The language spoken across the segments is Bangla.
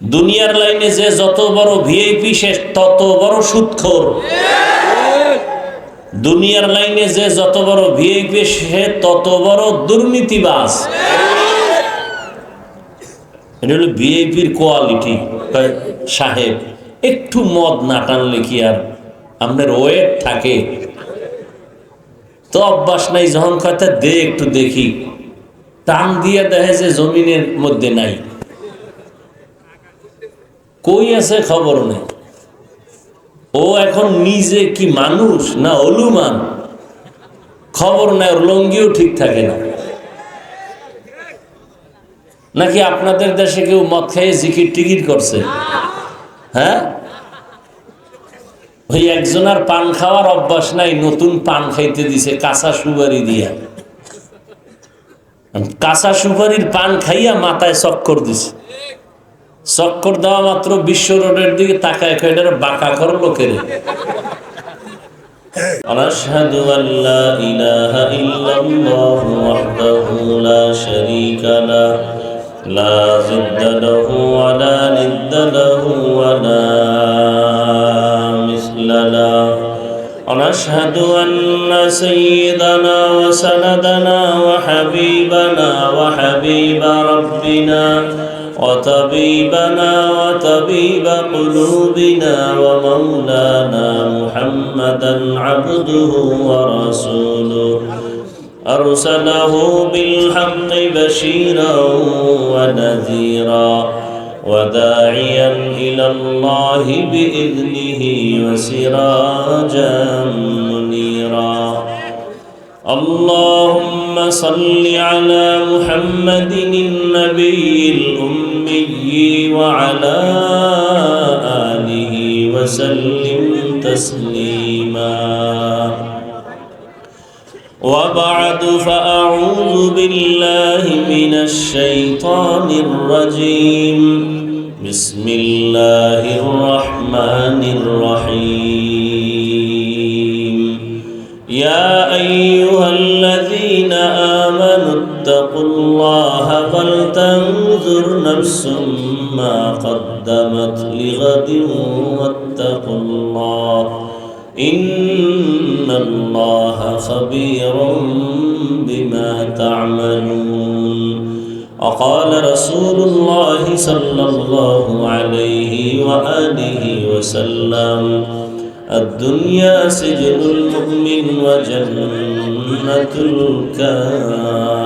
দুনিয়ার লাইনে যে যত বড় ভিআইপি সে তত বড় সুৎখোর দুনিয়ার লাইনে যে যত বড় ভিআইপি সে তত বড় দুর্নীতিবাজ। এটা হলো ভিআইপির কোয়ালিটি সাহেব, একটু মদ না টানলে কি আর আপনার ওয়েট থাকে? তো অভ্যাস নাই, যখন কথা দে একটু দেখি। টান দিয়ে দেখে যে জমিনের মধ্যে নাই। কই আছে খবর নেই? ও এখন নিজে কি মানুষ না অলুমান? খবর নেই, ওর লঙ্গিও ঠিক থাকে না। নাকি আপনাদের দেশে কেউ মদ খেয়ে জিকির টিকির করছে? হ্যাঁ? ওই একজনের পান খাওয়ার অভ্যাস নাই, নতুন পান খাইতে দিছে, কাঁচা সুপারি দিয়া। কাঁচা সুপারির পান খাইয়া মাথায় চক্কর দিছে। চক্কর দেওয়া মাত্র বিশ্ব রোডের দিকে তাকায় এটার বাঁকা কর লোকের ونشهد أن لا إله إلا الله وحده لا شريك له لا ضد له ولا ند له ولا مثل له ونشهد أن سيدنا وسندنا وحبيبنا وحبيب ربنا وطبيبنا وطبيب قلوبنا ومولانا محمدا عبده ورسوله. أرسله بالحق بشيرا ونذيرا وداعيا إلى الله بإذنه وسراجا منيرا. اللهم صل على محمد النبي الأمي وعلى آله وسلم تسليما. وبعد فأعوذ بالله من الشيطان الرجيم. بسم الله الرحمن الرحيم. يا أيها الذين آمنوا اتقوا الله ولتنظر نفس ما قدمت لغد واتقوا الله. إن الله خبير بما تعملون. وقال رسول الله صلى الله عليه وآله وسلم الدنيا سجن المؤمن وجنة الكافر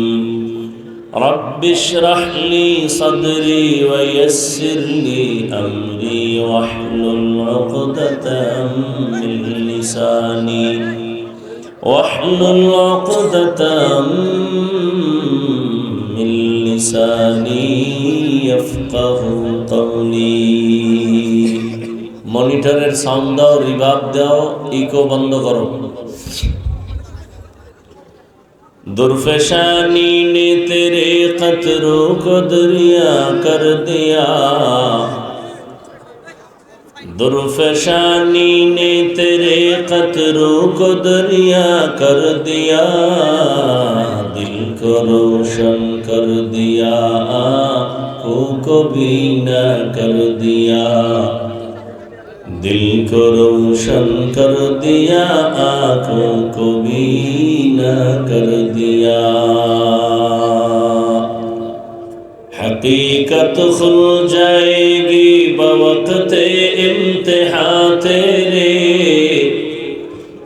رب اشرح لي صدري ويسر لي أمري واحلل عقدة من لساني واحلل عقدة من لساني يفقه قولي মনিটরের সাউন্ড দাও রিভাব দাও ইকো বন্ধ করো درفشانی نے تیرے قطروں کو دریا کر دیا درفشانی نے تیرے قطروں کو دریا کر دیا دل کو روشن کر دیا آنکھوں کو بینا کر دیا দিল কো রোশন কর দিয়া আঁখো কো বিনা কর দিয়া حقیقت کھل جائے گی بوقت امتحا تیرے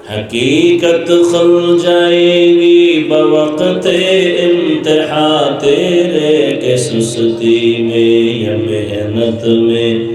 حقیقت کھل جائے گی بوقت امتحا تیرے کہ سستی میں یا محنت میں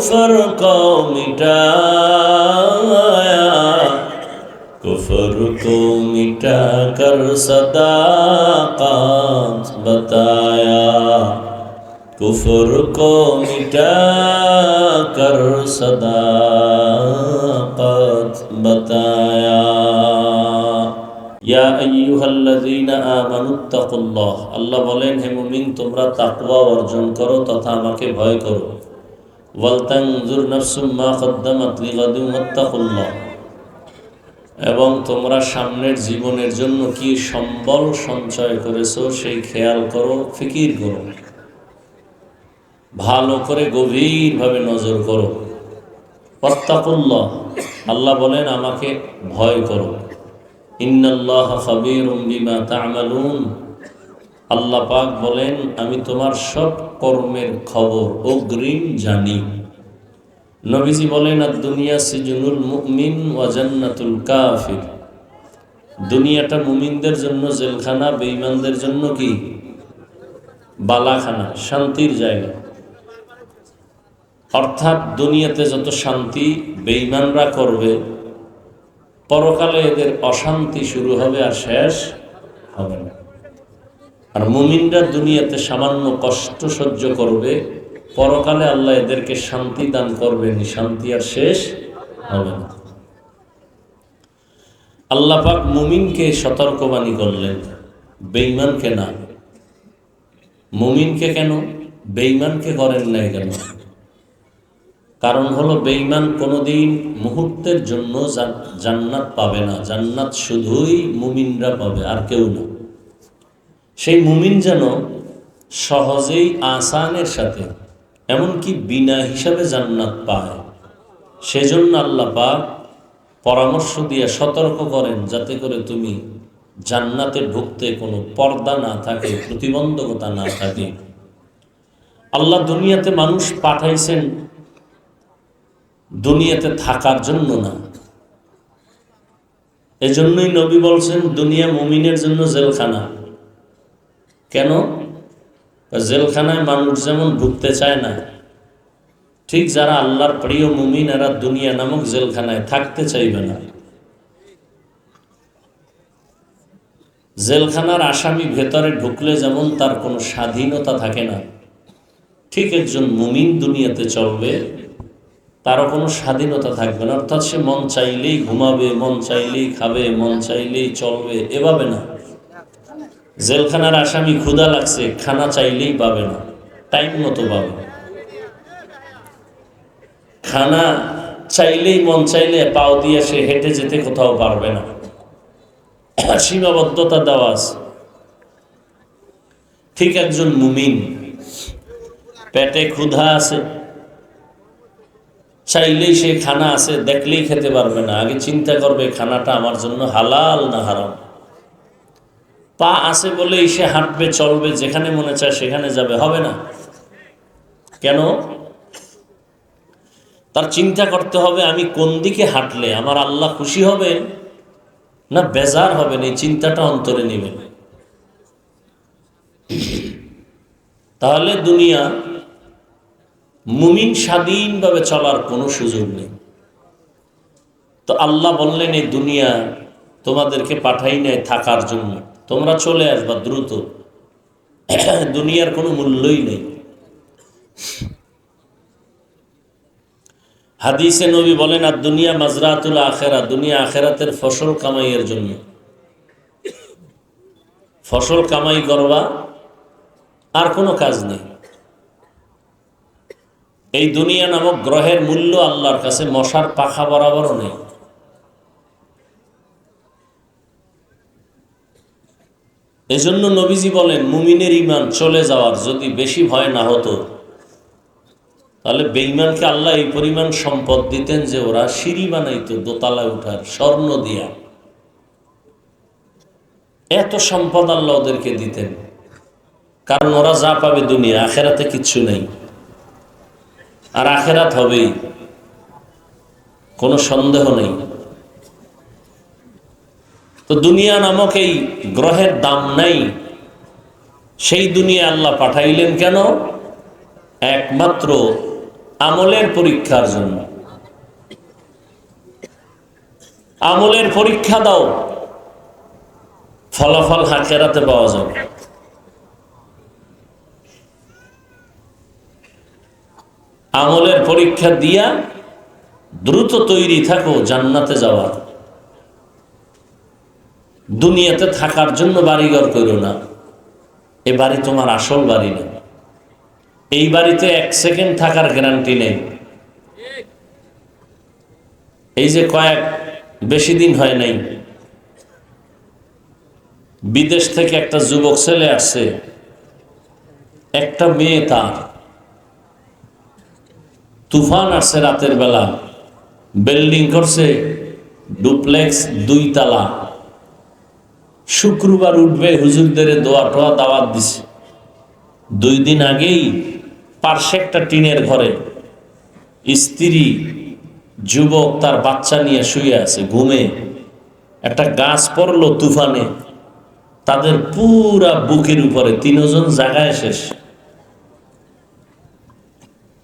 কুফর কো মিটায়া। কুফর কো মিটা কর সদাকাত বতায়া। কুফর কো মিটা কর সদাকাত বতায়া। ইয়া আইয়ুহাল্লাযীনা আমানু তাকুল্লাহ। আল্লাহ বলেন, হে মুমিন, তোমরা তাকওয়া অর্জন করো তথা আমাকে ভয় করো। এবং তোমরা সামনের জীবনের জন্য কি সম্বল সঞ্চয় করেছ সেই খেয়াল করো, ফিকির করো। ভালো করে গভীরভাবে নজর করো। ওয়াত্তাকুল্লাহ, আল্লাহ বলেন, আমাকে ভয় করো। ইন্নাল্লাহ খাবীরুম বিমা তা'মালুন। আল্লাহ পাক বলেন, আমি তোমার সব কর্মের খবর অগ্রিম জানি। নবীজি বলেন, আর দুনিয়া সিজনুল মুমিন ওয়া জান্নাতুল কাফির। দুনিয়াটা মুমিনদের জন্য জেলখানা, বেঈমানদের জন্য কি? বালাখানা, শান্তির জায়গা। অর্থাৎ দুনিয়াতে যত শান্তি বেঈমানরা করবে, পরকালে এদের অশান্তি শুরু হবে আর শেষ হবে না। আর মুমিনরা দুনিয়াতে সামান্য কষ্ট সহ্য করবে, পরকালে আল্লাহ এদেরকে শান্তি দান করবেন, শান্তি আর শেষ হবে না। আল্লাহ পাক মুমিনকে সতর্কবাণী করলেন, বেঈমানকে না। মুমিনকে কেন? বেঈমানকে করেন নাই কেন? কারণ হলো বেঈমান কোনোদিন মুহূর্তের জন্য জান্নাত পাবে না। জান্নাত শুধুই মুমিনরা পাবে, আর কেউ না। সেই মুমিন যেন সহজেই আসানের সাথে, এমনকি বিনা হিসাবে জান্নাত পায়। সেজন্য আল্লাহ পাক পরামর্শ দিয়ে সতর্ক করেন, যাতে করে তুমি জান্নাতে ঢুকতে কোনো পর্দা না থাকে, প্রতিবন্ধকতা না থাকে। আল্লাহ দুনিয়াতে মানুষ পাঠাইছেন, দুনিয়াতে থাকার জন্য না। এজন্যই নবী বলছেন, দুনিয়া মুমিনের জন্য জেলখানা। কেন? জেলখানায় মানুষ যেমন ঢুকতে চায় না, ঠিক যারা আল্লাহর প্রিয় মুমিন, এরা দুনিয়া নামক জেলখানায় থাকতে চাইবে না। জেলখানার আসামি ভেতরে ঢুকলে যেমন তার কোনো স্বাধীনতা থাকে না, ঠিক একজন মুমিন দুনিয়াতে চলবে, তারও কোনো স্বাধীনতা থাকবে না। অর্থাৎ সে মন চাইলেই ঘুমাবে, মন চাইলেই খাবে, মন চাইলেই চলবে, এভাবে না। জেলখানার আসামি ক্ষুধা লাগছে, খানা চাইলেই পাবে না, টাইম মতো পাবে। খানা চাইলেই মন চাইলে পাও দিয়ে সে হেঁটে যেতে কোথাও পারবে না। সীমাবদ্ধতা দেওয়া আছে। ঠিক একজন মুমিন, পেটে ক্ষুধা আছে, চাইলেই সে খানা আছে, দেখলেই খেতে পারবে না। আগে চিন্তা করবে, খানাটা আমার জন্য হালাল না হারাম? পা আছে বলেই সে হাঁটবে, চলবে, যেখানে মনে চায় সেখানে যাবে, হবে না। কেন? তার চিন্তা করতে হবে, আমি কোন দিকে হাঁটলে আমার আল্লাহ খুশি হবেন না বেজার হবেন? এই চিন্তাটা অন্তরে নেবেন। তাহলে দুনিয়া মুমিন স্বাধীনভাবে চলার কোনো সুযোগ নেই। তো আল্লাহ বললেন, এই দুনিয়া তোমাদেরকে পাঠাই নেয় থাকার জন্য। তোমরা চলে আসবা দ্রুত। দুনিয়ার কোনো মূল্যই নেই। হাদিসে নবী বলেন, আর দুনিয়া মাজরাতুল আখেরা, দুনিয়া আখেরাতের ফসল কামাইয়ের জন্য। ফসল কামাই করবা, আর কোনো কাজ নেই। এই দুনিয়া নামক গ্রহের মূল্য আল্লাহর কাছে মশার পাখা বরাবরও নেই। এই জন্য নবীজি বলেন, মুমিনের ইমান চলে যাওয়ার যদি বেশি ভয় না হতো, তাহলে বেইমানকে আল্লাহ এই পরিমাণ সম্পদ দিতেন যে ওরা সিঁড়ি বানাইতো, দোতলায় উঠার স্বর্ণ দিয়া। এত সম্পদ আল্লাহ ওদেরকে দিতেন। কারণ ওরা যা পাবে দুনিয়া, আখেরাতে কিচ্ছু নেই। আর আখেরাত হবেই। কোনো সন্দেহ নেই। তো দুনিয়া নামক এই গ্রহের দাম নাই। সেই দুনিয়া আল্লাহ পাঠাইলেন কেন? একমাত্র আমলের পরীক্ষার জন্য। আমলের পরীক্ষা দাও, ফলাফল হাকেরাতে পাওয়া যাবে। আমলের পরীক্ষা দিয়া দ্রুত তৈরি থাকো, জান্নাতে যাওয়ার দুনিয়াতে থাকার জন্য বাড়িঘর করো না। এ বাড়ি তোমার আসল বাড়ি না। এই বাড়িতে এক সেকেন্ড থাকার গ্যারান্টি নেই। এই যে কয়েক বেশি দিন হয় নাই, বিদেশ থেকে একটা যুবক ছেলে আসছে, একটা মেয়ে তার। তুফান আসছে রাতের বেলা, বিল্ডিং করছে, ডুপ্লেক্স দুই তালা শুক্রবার উঠবে, হুজুরদের দোয়া টোয়া দাওয়াত দিছে। দুই দিন আগেই পার্শ্বে একটা টিনের ঘরে স্ত্রী, যুবক তার বাচ্চা নিয়ে শুয়ে আছে, ঘুমে। একটা গাছ পড়ল তুফানে। তাদের পুরা বুকের উপরে তিনজন জায়গায় শেষ।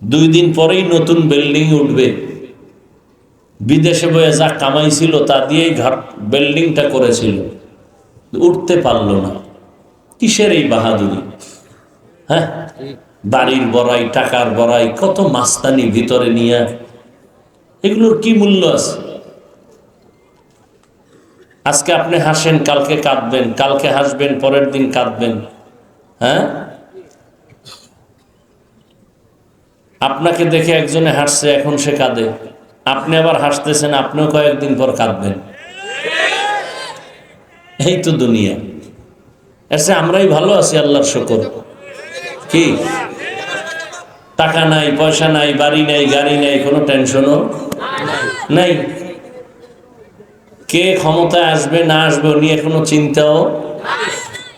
দুই দিন পরেই নতুন বিল্ডিং উঠবে। বিদেশে বয়ে যা কামাইছিল তা দিয়েই ঘাট বিল্ডিংটা করেছিল। উঠতে পারল না। কিসের এই বাহাদুরি? হ্যাঁ? বাড়ির বড়াই, টাকার বড়াই, কত মাস্তানি ভিতরে নিয়ে। এগুলোর কি মূল্য আছে? আজকে আপনি হাসেন, কালকে কাঁদবেন, কালকে হাসবেন, পরের দিন কাঁদবেন। হ্যাঁ? আপনাকে দেখে একজনে হাসছে, এখন সে কাঁদে। আপনি আবার হাসতেছেন, আপনিও কয়েকদিন পর কাঁদবেন। এই তো দুনিয়া। এসে আমরাই ভালো আছি, আল্লাহর শকর। কি? টাকা নাই, পয়সা নাই, বাড়ি নাই, গাড়ি নাই, কোনো টেনশনও নাই? কে ক্ষমতায় আসবে, না আসবে নিয়ে কোনো চিন্তাও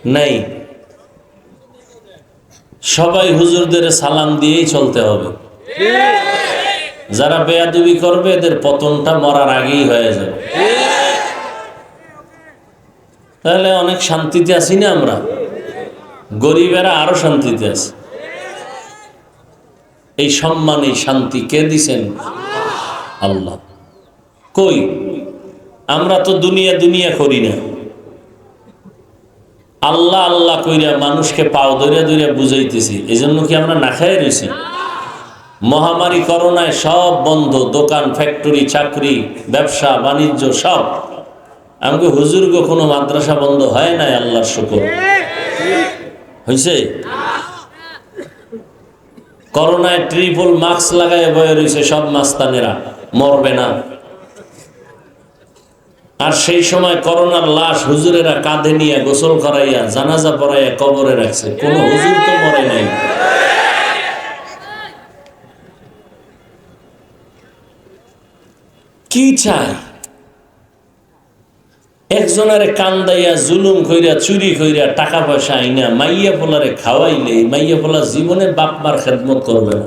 নাই? সবাই হুজুরদের সালাম দিয়েই চলতে হবে। যারা বেয়াদুবি করবে, এদের পতনটা মরার আগেই হয়ে যাবে। তাহলে অনেক শান্তিতে আছি না আমরা? গরিবেরা আরও শান্তিতে আছে। এই সম্মান, এই শান্তি কে দিছেন? আল্লাহ। কই? আমরা তো দুনিয়া দুনিয়া করি না। আল্লাহ আল্লাহ কইরা মানুষকে পাও ধরিয়া ধরিয়া বুঝাইতেছি। এই জন্য কি আমরা না খাই রয়েছি মহামারী, করোনায় সব বন্ধ। দোকান, ফ্যাক্টরি, চাকরি, ব্যবসা, বাণিজ্য সব। আমাকে হুজুর কোনো মাদ্রাসা বন্ধ হয় নাই? আল্লাহর শুকর। হয়েছে করোনায় ট্রিপল মাস্ক লাগাই বয়ে রয়েছে সব মাস্তানেরা। মরবে না। আর সেই সময় করোনার লাশ হুজুরেরা কাঁধে নিয়ে গোসল করাইয়া জানাজা পড়াইয়া কবরে রাখছে। কোন হুজুর তো মরে নাই। কি চাই? একজনের কান্দাইয়া জুলুম কইরা, চুরি কইরা টাকা পয়সা আইনা, মাইয়া পোলারে খাওয়াইলে, মাইয়া পোলা জীবনে বাপ মার খেদমত করবে না।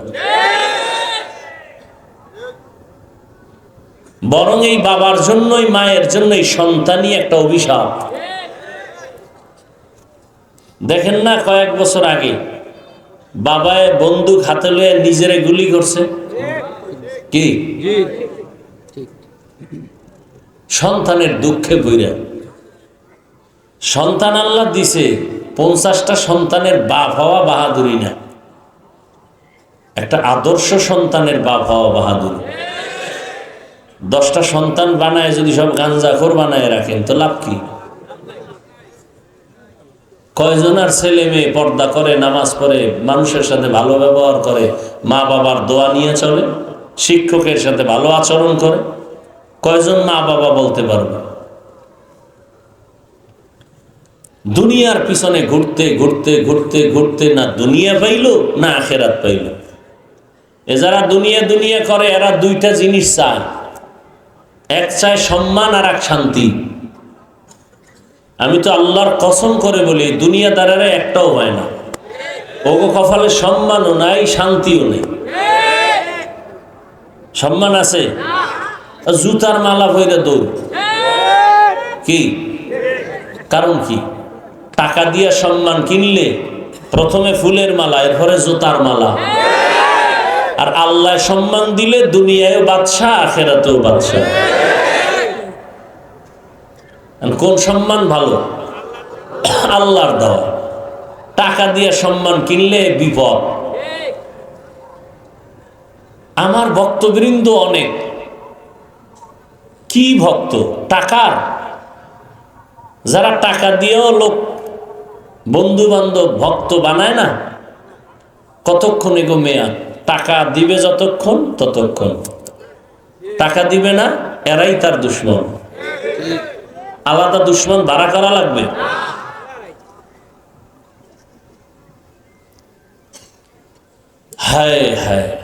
বরং এই বাবার জন্যই, মায়ের জন্যই সন্তানই একটা অভিশাপ। দেখেন না কয়েক বছর আগে, বাবায় বন্দুক হাতে লয়ে নিজেরে গুলি করছে? কি? সন্তানের দুঃখে বইরা সন্তান আল্লাহ দিছে, পঞ্চাশটা সন্তানের বাপ হওয়া বাহাদুরি না। একটা আদর্শ সন্তানের বাপ হওয়া বাহাদুরি। দশটা সন্তান বানায় যদি সব গাঞ্জাখোর বানায় রাখেন, তো লাভ কি? কয়জন আর ছেলে মেয়ে পর্দা করে, নামাজ পড়ে, মানুষের সাথে ভালো ব্যবহার করে মা বাবার দোয়া নিয়ে চলে, শিক্ষকের সাথে ভালো আচরণ করে? কয়জন মা বাবা বলতে পারবে? দুনিয়ার পিছনে ঘুরতে ঘুরতে ঘুরতে ঘুরতে না দুনিয়া পাইল, না আখেরাত পাইল। এ যারা দুনিয়া দুনিয়া করে, এরা দুইটা জিনিস চায়। এক চায় সম্মান আর এক শান্তি। আমি তো আল্লাহর কসম করে বলি, দুনিয়াদারেরা একটাও হয় না। ওগো কপালে সম্মানও নাই, শান্তিও নেই। সম্মান আছে? জুতার মালা ভইরা দৌড়। কি? কারণ কি? টাকা দিয়ে সম্মান কিনলে প্রথমে ফুলের মালা এরপরে জুতার মালা। আর আল্লাহ সম্মান দিলে দুনিয়ায় বাদশাহ আখেরাতেও বাদশাহ। কোন সম্মান ভালো? আল্লাহর দেওয়া। টাকা দিয়ে সম্মান কিনলে বিপদ। আমার ভক্তবৃন্দ অনেক। কি ভক্ত? টাকার। যারা টাকা দিয়েও লোক বন্ধু বান্ধব ভক্ত বানায় না, কতক্ষণ এগো মেয়া টাকা দিবে যতক্ষণ, ততক্ষণ। টাকা দিবে না, এরাই তার দুশ্মন। আলাদা দুশ্মন ভাড়া করা লাগবে। হায় হায়।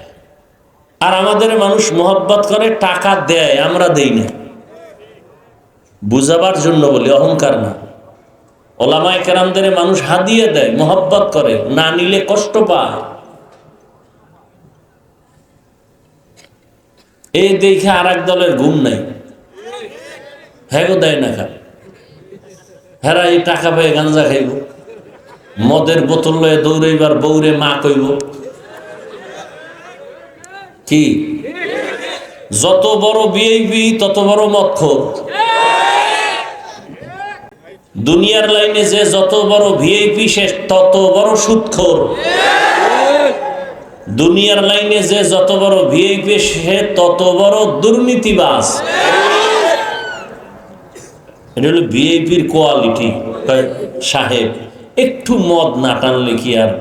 আর আমাদের মানুষ মোহব্বত করে, টাকা দেয়, আমরা দেই না। বুঝাবার জন্য বলি, অহংকার না। ওলামায় কেরামদের মানুষ হাদিয়ে দেয়, মোহব্বত করে, না নিলে কষ্ট পায়। এই দেখে আর এক দলের ঘুম নাই। হ্যাঁ গো, দেয় না খা হেরা এই টাকা পেয়ে গাঞ্জা খাইব। মদের বোতল লয়ে দৌড়াইবার বৌরে মা কইব কি? যত বড় বিএবি তত বড় মক্ষ দুনিয়ার লাইনে যে যত বড় ভিআইপি সে তত বড় সুৎখোর। দুনিয়ার লাইনে যে যত বড় ভিআইপি সে তত বড় দুর্নীতিবাজ। এটা হলো ভিআইপির কোয়ালিটি সাহেব, একটু মদ না টানলে কি আর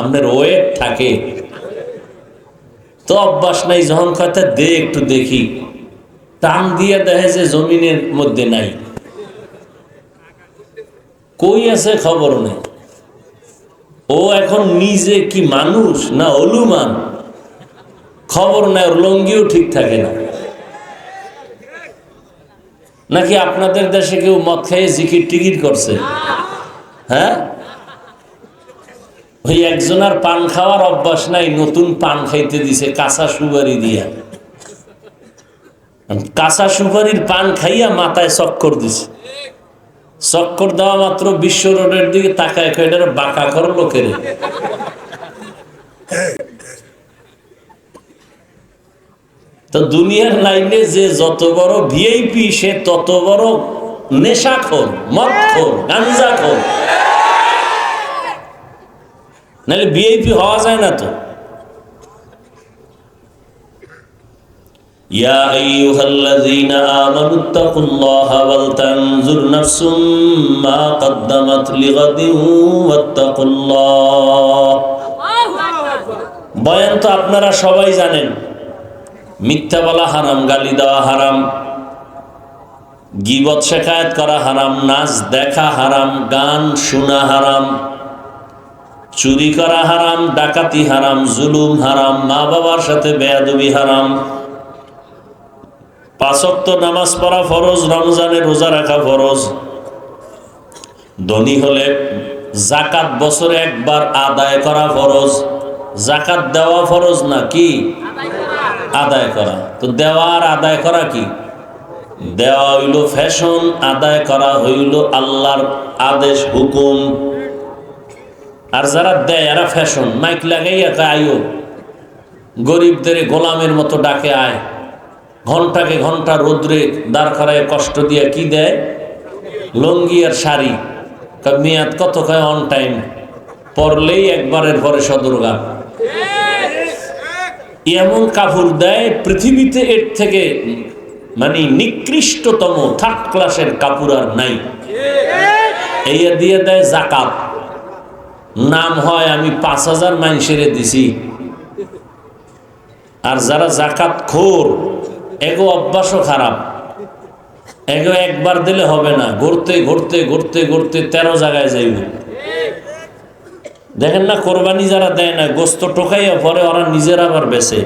আপনার ওয়েট থাকে? তো অভ্যাস নাই, যখন কথা দে একটু দেখি। টান দিয়ে দেখে যে জমিনের মধ্যে নাই। কই আছে খবর নেই? ও এখন নিজে কি মানুষ না অলুমান? খবর নেই, ওর লঙ্গিও ঠিক থাকে না। নাকি আপনাদের দেশে কেউ মদ খাইয়ে জিকির টিকিট করছে? হ্যাঁ? ওই একজনের পান খাওয়ার অভ্যাস নাই, নতুন পান খাইতে দিছে, কাঁচা সুপারি দিয়া। কাঁচা সুপারির পান খাইয়া মাথায় চক্কর দিছে। চক্কর দেওয়া মাত্র বিশ্ব রোডের দিকে তাকায় কয়টার বাঁকা করো লোকের তো দুনিয়ার লাইনে যে যত বড় ভিআইপি সে তত বড় নেশাখোর, মদখোর, গাঞ্জাখোর। নাহলে বিআইপি হওয়া যায় না তো। বয়ান তো আপনারা সবাই জানেন, মিথ্যা বলা হারাম, গালি দেওয়া হারাম, গিবত শেখায়ত করা হারাম, নাচ দেখা হারাম, গান শোনা হারাম চুরি করা হারাম, ডাকাতি হারাম, জুলুম হারাম, মা বাবার সাথে বেয়াদবি হারাম। পাঁচক্ত নামাজ পড়া ফরজ, রমজানে রোজা রাখা ফরজ। ধনী হলে জাকাত বছরে একবার আদায় করা ফরজ। জাকাত দেওয়া ফরজ না কি? আদায় করা। তো দেওয়া আর আদায় করা কি? দেওয়া হইল ফ্যাশন আদায় করা হইল আল্লাহর আদেশ, হুকুম। আর যারা দেয়, এরা ফ্যাশন মাইক লাগাইয়া আইও গরিবদের গোলামের মতো ডাকে আয়। ঘন্টাকে ঘণ্টা রোদ্রে দাঁড় করায় কষ্ট দিয়ে কি দেয়? লঙ্গি আর শাড়ি। মেয়াদ কত কয় অন টাইম পরলেই একবারের পরে সদরগা। এমন কাপড় দেয়, পৃথিবীতে এর থেকে মানে নিকৃষ্টতম থার্ড ক্লাসের কাপড় আর নাই। এই দিয়ে দেয় জাকাত। নাম হয়, আমি পাঁচ হাজার মানুষের দিছি। আর যারা জাকাত খোর, এগো অভ্যাসও খারাপ। এগো একবার দিলে হবে না, ঘুরতে ঘুরতে ঘুরতে ঘুরতে তেরো জায়গায় যাইব। দেখেন না, কোরবানি যারা দেয় না, গোস্ত টোকাইয়া পরে ওরা নিজের আবার বেছে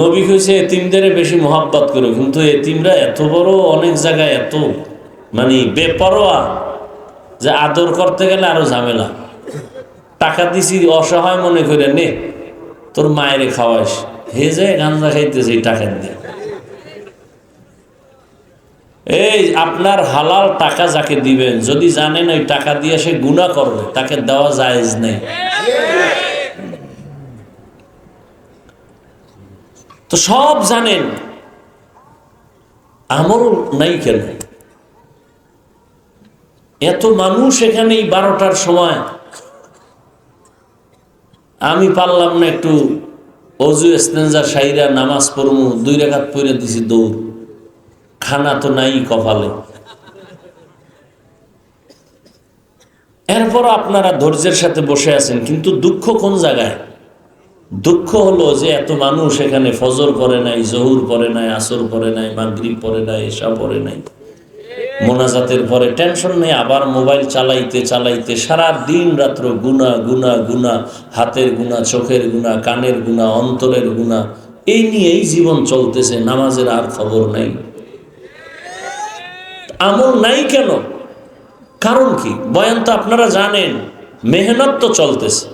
নবী কইছে, এতিমদের বেশি মহাব্বত করে, কিন্তু এতিমরা এত বড়, অনেক জায়গায় এত মানে বেপরোয়া। যে আদর করতে গেলে আরও ঝামেলা। টাকা দিছি, অসহায় মনে করে নে, তোর মায়েরে খাওয়াইস হে যে গাঞ্জা খাইতেছে টাকা দিয়ে। এই আপনার হালাল টাকা যাকে দিবেন, যদি জানেন ওই টাকা দিয়ে সে গুণা করবে, তাকে দেওয়া জায়েজ নেই। তো সব জানেন, আমল নাই কেন? এত মানুষ এখানে এই বারোটার সময়। আমি পারলাম না একটু অজু স্নেঞ্জার সাইরা নামাজ পড়মু, দুই রেখাত পড়ে দিছি দৌড়। খানা তো নাই কপালে। এরপর আপনারা ধৈর্যের সাথে বসে আছেন, কিন্তু দুঃখ কোন জায়গায়? দুঃখ হলো যে এত মানুষ এখানে ফজর পরে নাই, জহুর পরে নাই, আসর পরে নাই, মাগরিব পরে নাই এসা পরে নাই। মোনাজাতের পরে টেনশন নেই আবার মোবাইল চালাইতে চালাইতে সারা দিন রাত্র গুনা গুনা গুনা, হাতের গুনা, চোখের গুনা, কানের গুনা, অন্তরের গুনা, এই নিয়েই জীবন চলতেছে, নামাজের আর খবর নাই। আমল নাই কেন? কারণ কি? বয়ান তো আপনারা জানেন, মেহনত তো চলতেছে।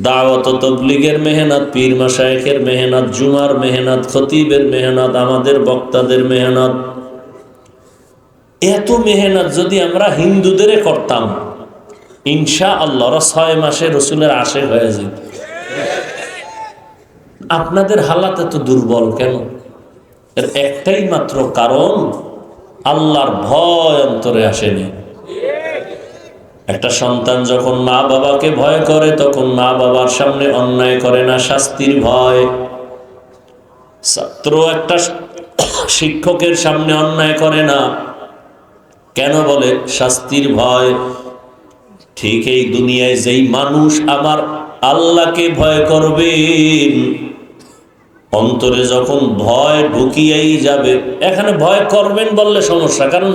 দাওয়াত তবলিগের মেহনত, পীর মাসায়েখের মেহনত, জুমার মেহনত, খতিবের মেহনত, আমাদের বক্তাদের মেহনত এত মেহনত যদি আমরা হিন্দুদের করতাম ইনশা আল্লাহ ছয় মাসে রসুলের আশে হয়ে যেত। আপনাদের হালাত এত দুর্বল কেন? এর একটাই মাত্র কারণ, আল্লাহর ভয় অন্তরে আসেনি। একটা সন্তান যখন মা বাবাকে ভয় করে, তখন মা বাবার সামনে অন্যায় করে না, শাস্তির ভয়। ছাত্র একটা শিক্ষকের সামনে অন্যায় করে না। কেন বলে? শাস্তির ভয়। ঠিক এই দুনিয়ায় যেই মানুষ আমার আল্লাহকে ভয় করবেন অন্তরে যখন ভয় ঢুকিয়েই যাবে, এখানে ভয় করবেন বললে সমস্যা, কারণ